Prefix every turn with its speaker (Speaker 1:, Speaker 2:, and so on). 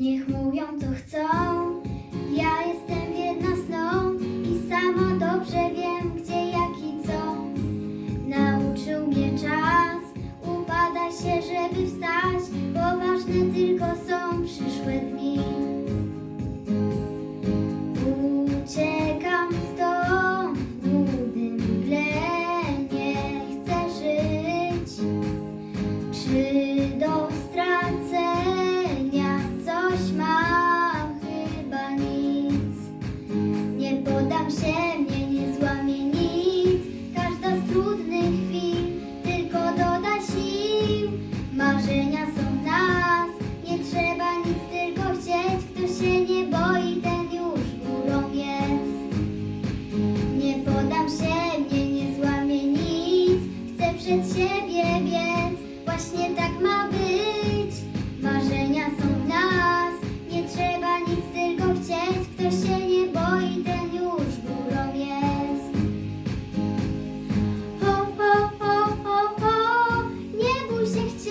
Speaker 1: Niech mówią co chcą, ja jestem jedna sną i sama dobrze wiem gdzie, jak i co. Nauczył mnie czas, upada się, żeby wstać, bo ważne tylko są przyszłe dni. przed siebie biec, właśnie tak ma być. Marzenia są w nas, nie trzeba nic tylko chcieć. Kto się nie boi, ten już górą jest. Ho, ho, ho, ho, ho, nie bój się chcieć.